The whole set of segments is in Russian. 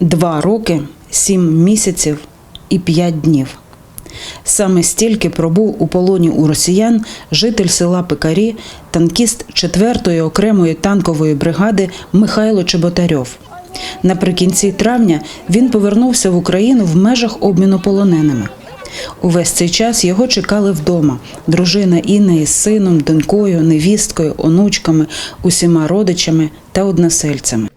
Два роки, сім місяців і п'ять днів. Саме стільки пробув у полоні у росіян житель села Пекарі, танкіст 4-ї окремої танкової бригади Михайло Чеботарьов. Наприкінці травня він повернувся в Україну в межах обміну полоненими. Увесь цей час його чекали вдома. Дружина Інна із сином, донькою, невісткою, онучками, усіма родичами та односельцями.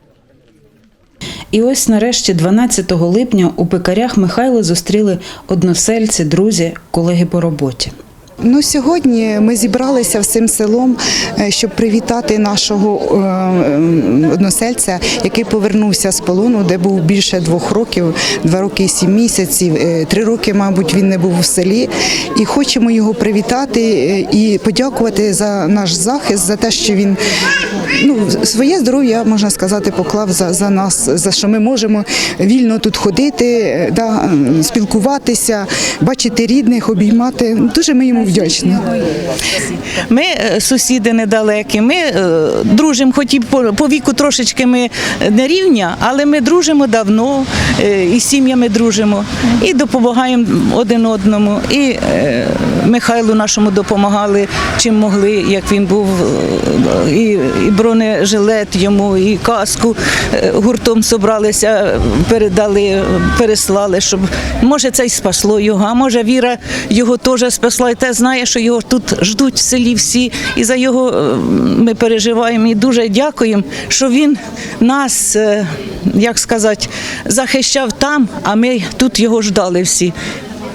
І ось нарешті, 12 липня, у пекарях Михайла зустріли односельці, друзі, колеги по роботі. Ну, сьогодні ми зібралися всім селом, е, щоб привітати нашого е, односельця, який повернувся з полону, де був більше двох років, два роки і сім місяців. Е, Три роки, мабуть, він не був у селі. І хочемо його привітати і подякувати за наш захист, за те, що він ну, своє здоров'я, можна сказати, поклав за, за нас, за що ми можемо вільно тут ходити, да, спілкуватися, бачити рідних, обіймати. Дуже ми йому вдячні. Ми е, сусіди недалекі, ми е, дружимо, хоч і по, віку трошечки ми не рівня, але ми дружимо давно, е, і з сім'ями дружимо, і допомагаємо один одному. І Михайлу нашому допомагали чим могли, як він був, і, бронежилет йому, і каску гуртом собралися, передали, переслали, щоб може це й спасло його, а може віра його теж спасла, і те знає, що його тут ждуть в селі всі, і за його е, ми переживаємо і дуже дякуємо, що він нас, е, як сказати, захищав там, а ми тут його ждали всі.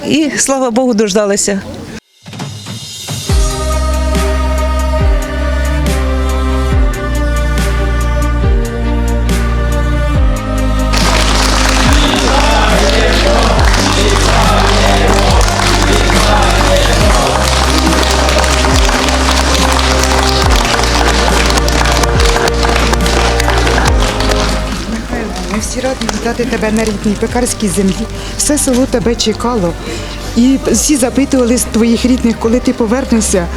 І слава Богу, дождалися. Раді тебе на рідній пекарській землі. Все село тебе чекало. І всі запитували з твоїх рідних, коли ти повернешся.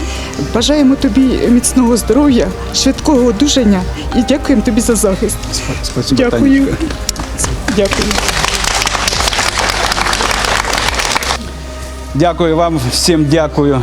Бажаємо тобі міцного здоров'я, швидкого одужання і дякуємо тобі за захист. Спасибо, Дякую. Танечка. Дякую. Дякую вам всім, дякую.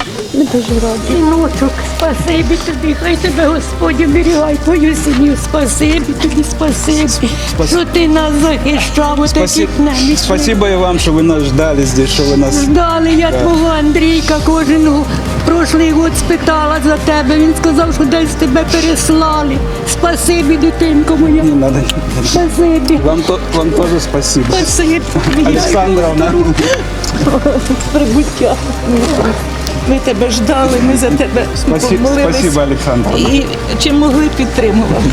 Ми дуже раді. Синочок, спасибі тобі, хай тебе Господь оберігай твою сім'ю. Спасибі тобі, спасибі, що ти нас захищав у таких Спасибо, намічних. спасибо и вам, что вы нас ждали здесь, что вы нас... Ждали я твого Андрійка кожен год. Прошлий год спитала за тебе. Він сказав, що десь тебе переслали. Спасибі, дитинко моя. Не надо. Спасибі. Вам, то, вам тоже спасибо. Спасибі. Александровна. Прибуття. Ми тебе ждали, ми за тебе Спасибо, помолились. спасибо, Александровна. І чим могли підтримували.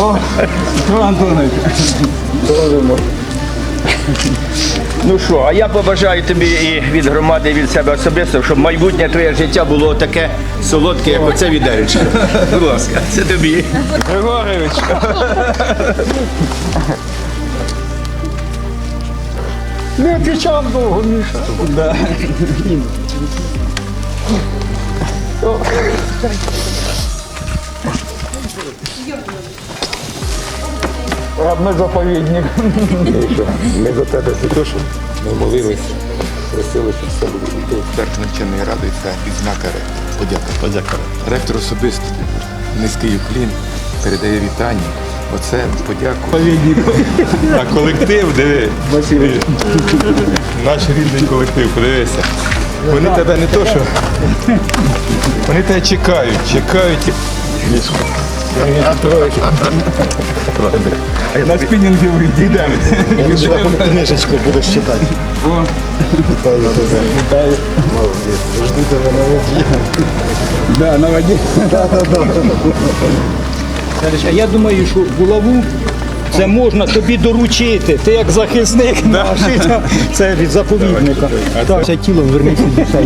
О, Петро Антонович. Ну що, а я побажаю тобі і від громади, і від себе особисто, щоб майбутнє твоє життя було таке солодке, як оце відеречко. Будь ласка, це тобі. Григорьевич. Не кричав довго, Міша. Да. Ми заповідник. Ми за тебе Святошу, ми молилися, просили, щоб все було. Навченої ради, це відзнака подяка. Подяка. Ректор особисто, низький уклін, передає вітання. Оце подяку. А колектив, диви. Наш рідний колектив, подивися. Вони тебе не то, що. Вони тебе чекають, чекають. На спиннинге выйдем. Книжечку будеш читати. О, Жду тебе на воді. да, на воде. А я думаю, що булаву Це можна тобі доручити. Ти як захисник наш. Це від заповідника. Так, це тіло вернися дітей.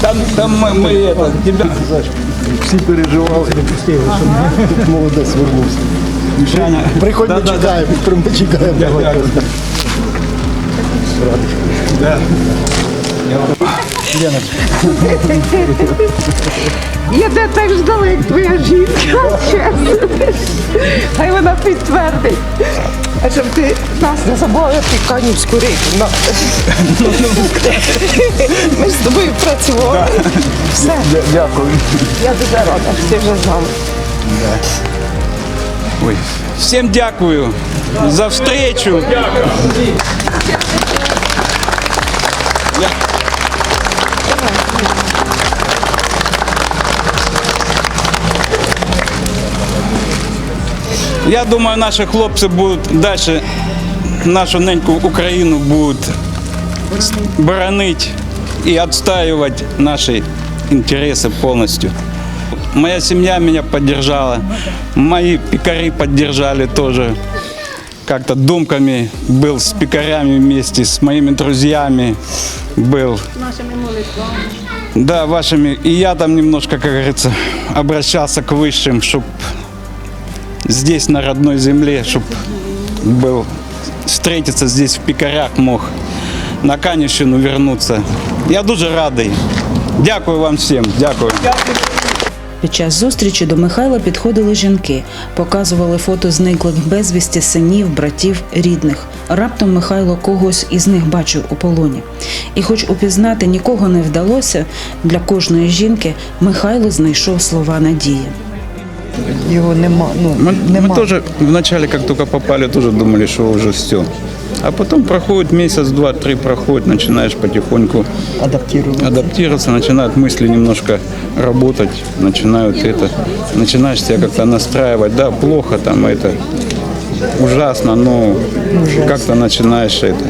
Там, там ми, ми это, тебя... Всі переживали. Молодець вернувся. Приходь, ми чекаємо, ми чекаємо. Я тебе так ждала, як твоя жінка. Чесно. Хай вона підтвердить. А щоб ти нас не забула піканівську рибу. На. Ми ж з тобою працювали. Все. Дякую. Я дуже рада, що ти вже з нами. Ой. Всім дякую за встречу. Я думаю, наші хлопці будуть далі нашу неньку Україну будуть боронити і відстоювати наші інтереси повністю. Моя семья меня поддержала, мои пекари поддержали тоже. Как-то думками был с пекарями вместе, с моими друзьями был. Нашими молитвами. Да, вашими. И я там немножко, как говорится, обращался к высшим, чтобы здесь, на родной земле, чтобы был встретиться здесь в пекарях мог, на Канівщину вернуться. Я дуже радий. Дякую вам всім. Дякую. Під час зустрічі до Михайла підходили жінки, показували фото зниклих безвісті синів, братів, рідних. Раптом Михайло когось із них бачив у полоні. І, хоч упізнати нікого не вдалося, для кожної жінки Михайло знайшов слова надії. Його нема. Ну, Мы, мы тоже вначале, как только попали, тоже думали, что уже все. А потом проходит месяц, два, три проходит, начинаешь потихоньку адаптировано. адаптироваться, начинают мысли немножко работать, начинают это, начинаешь себя как-то настраивать, да, плохо там это, ужасно, но как-то начинаешь это.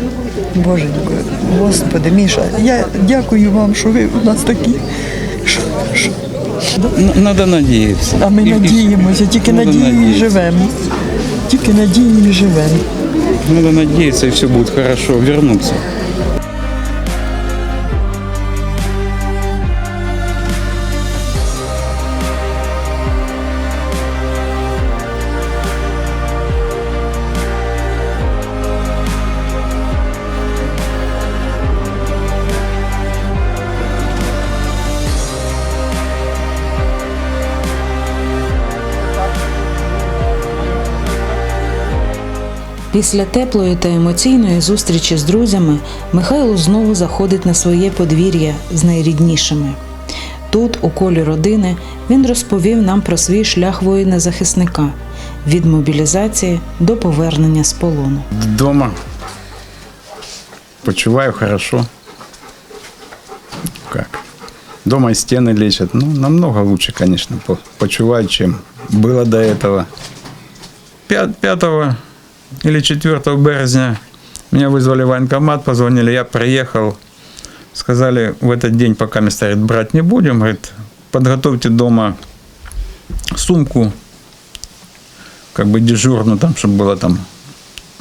Боженько, Господи, Міша, я дякую вам, що ви у нас такі. Що, що. Треба надіятися. А ми надіємося, тільки надією і живемо. Тільки надією і живемо. Надо надіятися, і все буде хорошо вернуться. Після теплої та емоційної зустрічі з друзями Михайло знову заходить на своє подвір'я з найріднішими. Тут, у колі родини, він розповів нам про свій шлях воїна-захисника від мобілізації до повернення з полону. Дома почуваю хорошо. Как? Дома и стены лечат. Ну, намного лучше, конечно, по- почуваю, чем было до этого. 5, или 4 березня меня вызвали в военкомат, позвонили, я приехал. Сказали, в этот день, пока место говорит, брать не будем, говорит, подготовьте дома сумку, как бы дежурную, там, чтобы было там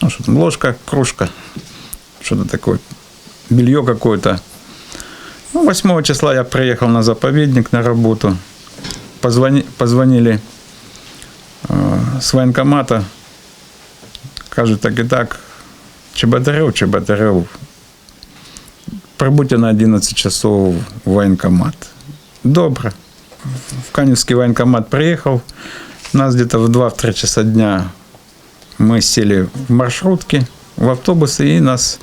ну, что там, ложка, кружка, что-то такое, белье какое-то. Ну, 8 числа я приехал на заповедник на работу. Позвони, позвонили э, с военкомата. Кажут, так и так, Чеботарев, Чеботарев, прибудьте на 11 часов в военкомат. Добро. В Каневский военкомат приехал. Нас где-то в 2-3 часа дня мы сели в маршрутки, в автобусы и нас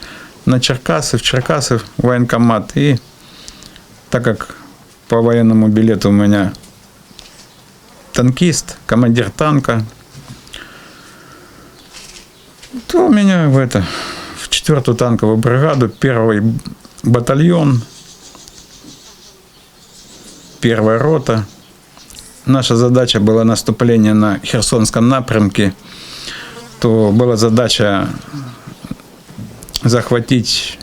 на Черкасы, в Черкасы в военкомат. И так как по военному билету у меня танкист, командир танка, то меня в это в четвертую танковую бригаду, первый батальон, первая рота. Наша задача была наступление на Херсонском напрямке то была задача захватить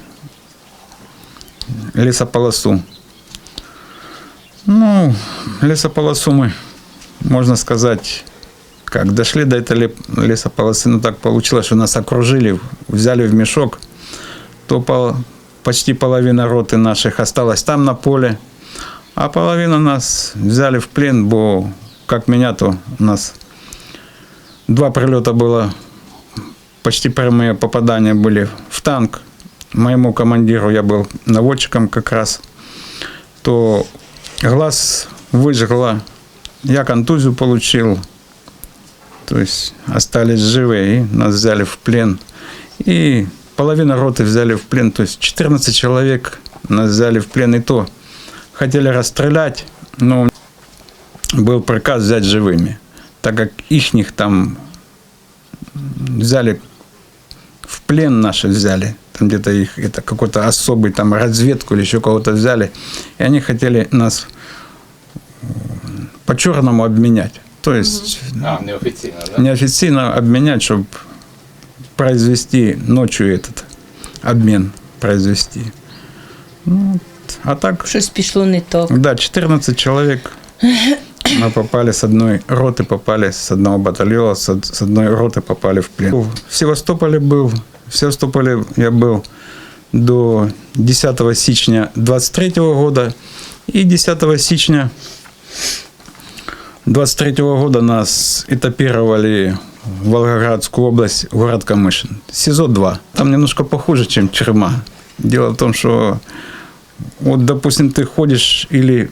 лесополосу. Ну, лесополосу мы, можно сказать, как дошли до этой лесополосы, ну так получилось, что нас окружили, взяли в мешок, то пол- почти половина роты наших осталась там на поле, а половина нас взяли в плен, бо как меня, то у нас два прилета было, почти прямые попадания были в танк. Моему командиру я был наводчиком как раз. То глаз выжгло, я контузию получил. То есть остались живы и нас взяли в плен. И половина роты взяли в плен, то есть 14 человек нас взяли в плен. И то хотели расстрелять, но был приказ взять живыми, так как ихних там взяли в плен наши взяли, там где-то их, это какой-то особый там разведку или еще кого-то взяли, и они хотели нас м, по-черному обменять. То есть А, неофіційно, да? неофициально обменять, чтобы произвести ночью этот обмен произвести. Ну, вот. а так, Щось пішло не так. да, 14 человек. Мы попали с одной роты, попали с одного батальона, с, од- с одной роты попали в плен. В Севастополе был, в Севастополе я был до 10 січня 23 года. И 10 січня 23 года нас этапировали в Волгоградскую область, город Камышин. СИЗО-2. Там немножко похуже, чем тюрьма. Дело в том, что вот, допустим, ты ходишь или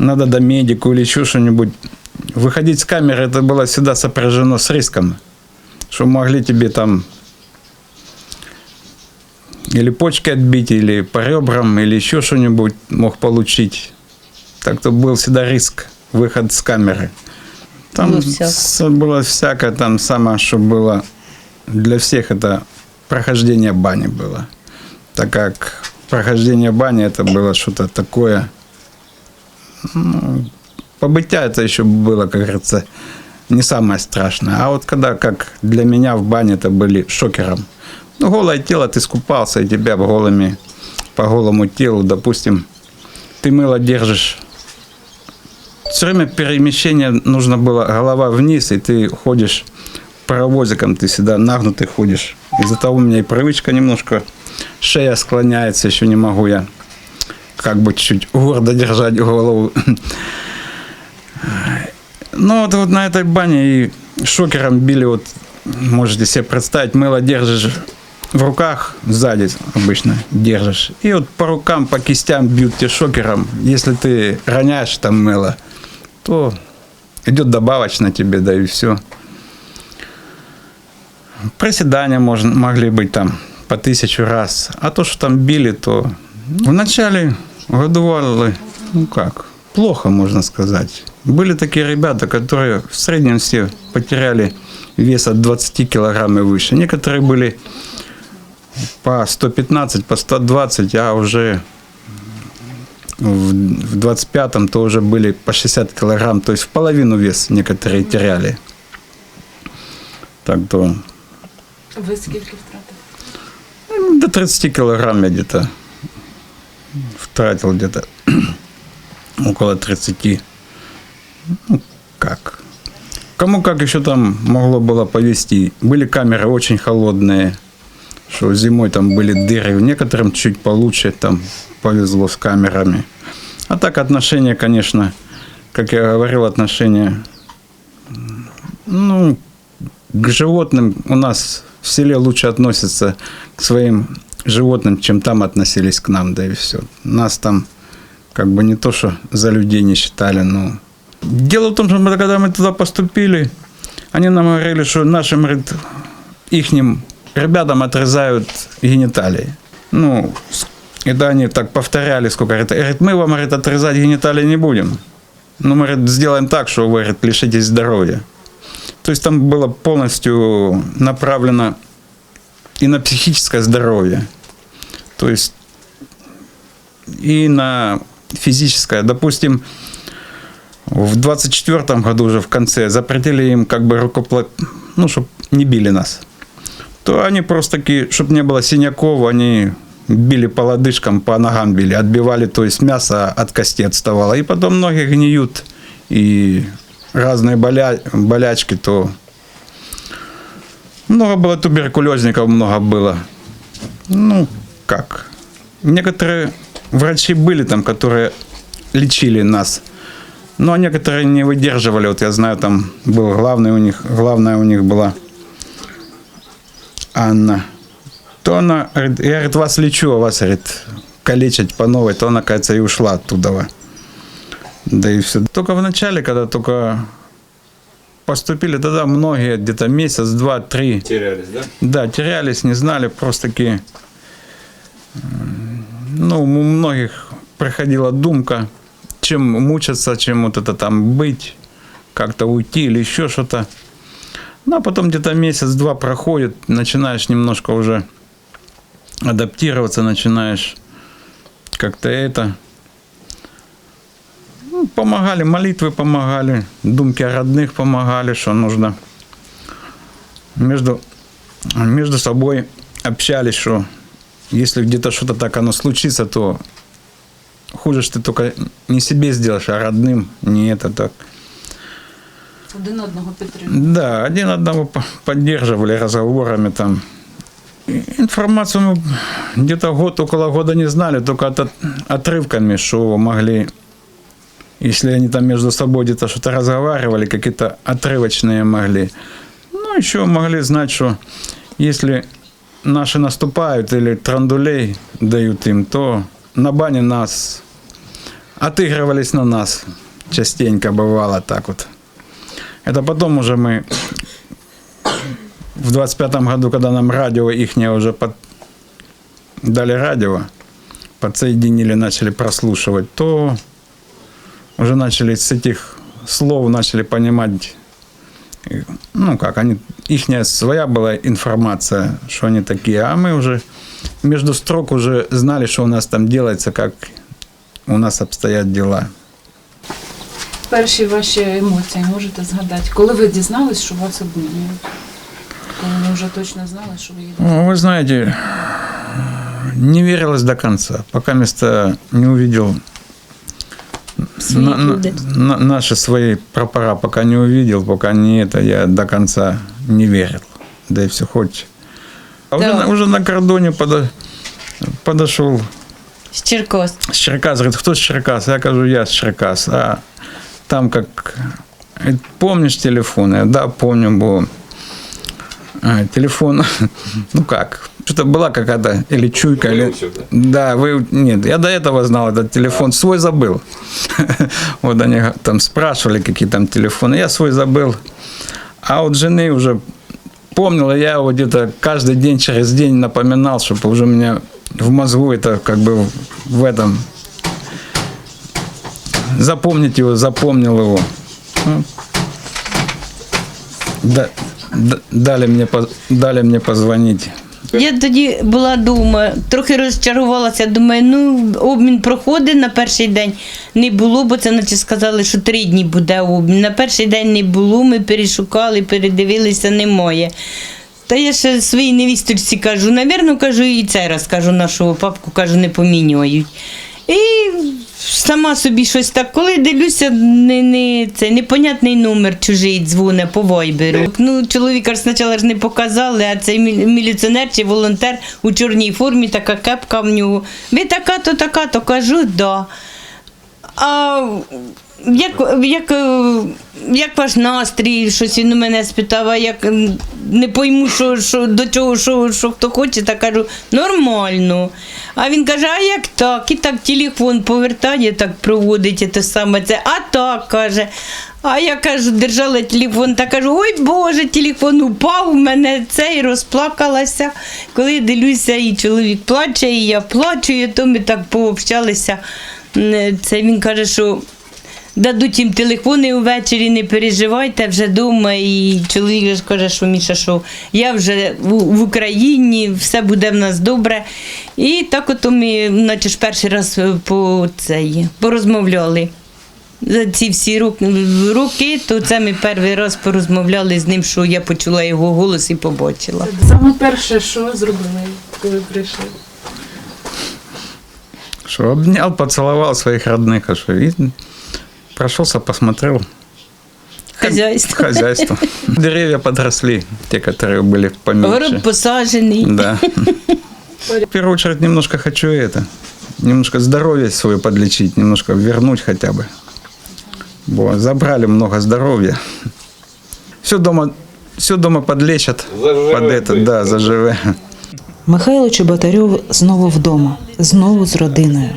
надо до медику или еще что-нибудь, выходить с камеры, это было всегда сопряжено с риском, что могли тебе там или почки отбить, или по ребрам, или еще что-нибудь мог получить. Так то был всегда риск, выход с камеры. Там с- было всякое, там самое, что было для всех, это прохождение бани было. Так как прохождение бани это было что-то такое, ну, побытия это еще было, как говорится, не самое страшное. А вот когда, как для меня в бане это были шокером. Ну, голое тело, ты скупался, и тебя голыми, по голому телу, допустим, ты мыло держишь. Все время перемещение нужно было голова вниз, и ты ходишь паровозиком, ты всегда нагнутый ходишь. Из-за того у меня и привычка немножко, шея склоняется, еще не могу я как бы чуть гордо держать голову. Ну, вот, вот на этой бане и шокером били, вот, можете себе представить, мыло держишь в руках сзади обычно держишь. И вот по рукам, по кистям бьют тебе шокером. Если ты роняешь там мыло, то идет добавочно тебе, да и все. Приседания можно, могли быть там по тысячу раз. А то, что там били, то вначале годували, ну как, плохо, можно сказать. Были такие ребята, которые в среднем все потеряли вес от 20 килограмм и выше. Некоторые были по 115, по 120, а уже в в 25-м то уже были по 60 килограмм, то есть в половину вес некоторые теряли. Так то Ви скільки втратили? ну, до 30 килограмм я где-то втратил где-то около 30. Ну, как? Кому как еще там могло было повести. Были камеры очень холодные, что зимой там были дыры. Некоторым чуть получше там повезло с камерами. А так отношения, конечно, как я говорил, отношения, ну, к животным у нас в селе лучше относятся к своим животным, чем там относились к нам, да и все. Нас там как бы не то, что за людей не считали, но... Дело в том, что мы, когда мы туда поступили, они нам говорили, что нашим, говорит, ихним ребятам отрезают гениталии. Ну, с- это они так повторяли, сколько. Говорит, говорит, мы вам, говорит, отрезать гениталии не будем. Ну, мы, говорит, сделаем так, что вы, говорит, лишитесь здоровья. То есть там было полностью направлено и на психическое здоровье. То есть и на физическое. Допустим, в 24 году уже в конце запретили им как бы рукоплат... ну, чтобы не били нас. То они просто таки, чтобы не было синяков, они били по лодыжкам, по ногам били, отбивали, то есть мясо от кости отставало. И потом ноги гниют, и разные боля... болячки, то Много было туберкулезников, много было. Ну, как? Некоторые врачи были там, которые лечили нас. Но некоторые не выдерживали. Вот я знаю, там был главный у них, главная у них была Анна. То она, я говорит, вас лечу, а вас, говорит, калечить по новой, то она, кажется, и ушла оттуда. Да и все. Только в начале, когда только поступили, тогда многие где-то месяц, два, три Терялись, да? да, терялись, не знали, просто-таки, м, ну, у многих приходила думка, чем мучаться, чем вот это там быть, как-то уйти или еще что-то. Ну, а потом где-то месяц-два проходит, начинаешь немножко уже адаптироваться, начинаешь как-то это. Ну, помогали, молитвы помогали, думки о родных помогали, что нужно между, между собой общались, что если где-то что-то так оно случится, то хуже ж ты только не себе сделаешь, а родным не это так. Один одного підтримує. Да, один одного по- поддерживали разговорами там. Информацию мы где-то год, около года не знали, только от, отрывками, что могли, если они там между собой где-то что-то разговаривали, какие-то отрывочные могли. Ну, еще могли знать, что если наши наступают или трандулей дают им, то на бане нас отыгрывались на нас. Частенько бывало так вот. Это потом уже мы в 25-м году, когда нам радио их уже под... дали радио, подсоединили, начали прослушивать, то уже начали с этих слов начали понимать, э, ну как, они, их своя была информация, что они такие, а мы уже между строк уже знали, что у нас там делается, как у нас обстоят дела. Перші ваші емоції можете згадати, коли ви дізнались, що вас обмінюють? Коли ви вже точно знали, що ви їдете? Ну, Вы знаете, не верилось до конца, пока место не увидел на- на- на- наши свои прапора, пока не увидел, пока не это, я до конца не верил. Да и все хоть. А уже, Да. на, уже на кордоне подо- подошел З Черкас. с Черкас, говорит, кто с Черкас? Я говорю, я с Черкас. А там как, помнишь телефон? Я, да, помню, был а, телефон, ну как, что-то была какая-то или чуйка, или... Да? Да, вы, нет, я до этого знал этот телефон, свой забыл. Вот они там спрашивали, какие там телефоны, я свой забыл. А вот жены уже помнила, я его где-то каждый день через день напоминал, чтобы уже у меня в мозгу это как бы в этом запомнить его, запомнил его. Ну, да- дали, по- дали мне позвонить. Я тоді була дома, трохи розчарувалася. Думаю, ну обмін проходить на перший день. Не було, бо це наче сказали, що три дні буде обмін. На перший день не було, ми перешукали, передивилися, немає. Та я ще своїй невісточці кажу, навірно, кажу, і цей раз кажу нашого папку, кажу, не помінюють. І сама собі щось так, коли дивлюся, не, не, це непонятний номер чужий дзвоне по вайберу. Ну, чоловіка ж спочатку ж не показали, а цей мі- міліціонер чи волонтер у чорній формі, така кепка в нього. Ви така, то така, то кажу, да. А як, як, е, як ваш настрій? Щось він у мене спитав, а як не пойму, що, що, до чого, що, що хто хоче, так кажу, нормально. А він каже, а як так? І так телефон повертає, так проводить те саме це. А так каже. А я кажу, держала телефон та кажу, ой Боже, телефон упав у мене цей розплакалася. Коли дивлюся, і чоловік плаче, і я плачу, і то ми так пообщалися. Це він каже, що дадуть їм телефони увечері, не переживайте вже вдома. І чоловік каже, що Міша, що я вже в, Україні, все буде в нас добре. І так ото ми, наче ж перший раз е, по цей, порозмовляли. За ці всі роки, то це ми перший раз порозмовляли з ним, що я почула його голос і побачила. Саме перше, що зробили, коли прийшли? Что обнял, поцеловал своих родных, а что, и прошелся, посмотрел. Хазяйство. Хозяйство. Деревья подросли, те, которые были поменьше. Город посаджений. Да. В первую очередь немножко хочу это, немножко здоровье свое подлечить, немножко вернуть хотя бы. Бо забрали много здоровья. Все дома, все дома подлечат под это, да, заживе. Михайло Чеботарьов знову вдома, знову з родиною.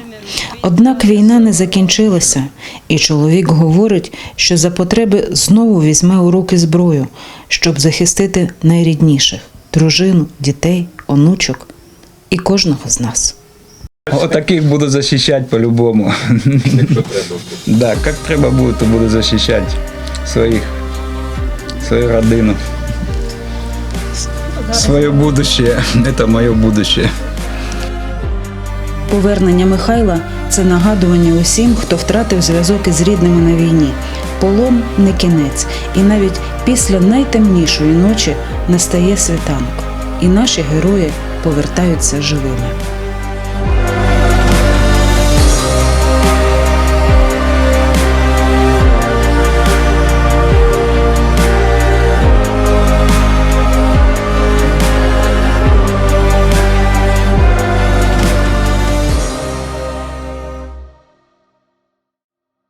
Однак війна не закінчилася, і чоловік говорить, що за потреби знову візьме у руки зброю, щоб захистити найрідніших дружину, дітей, онучок і кожного з нас. Вот таких буду защищать по-любому. Да, как треба будет, то буду защищать своих, свою родину. Свое будущее. Это мое будущее. Повернення Михайла це нагадування усім, хто втратив зв'язок із рідними на війні. Полон не кінець, і навіть після найтемнішої ночі настає світанок, і наші герої повертаються живими.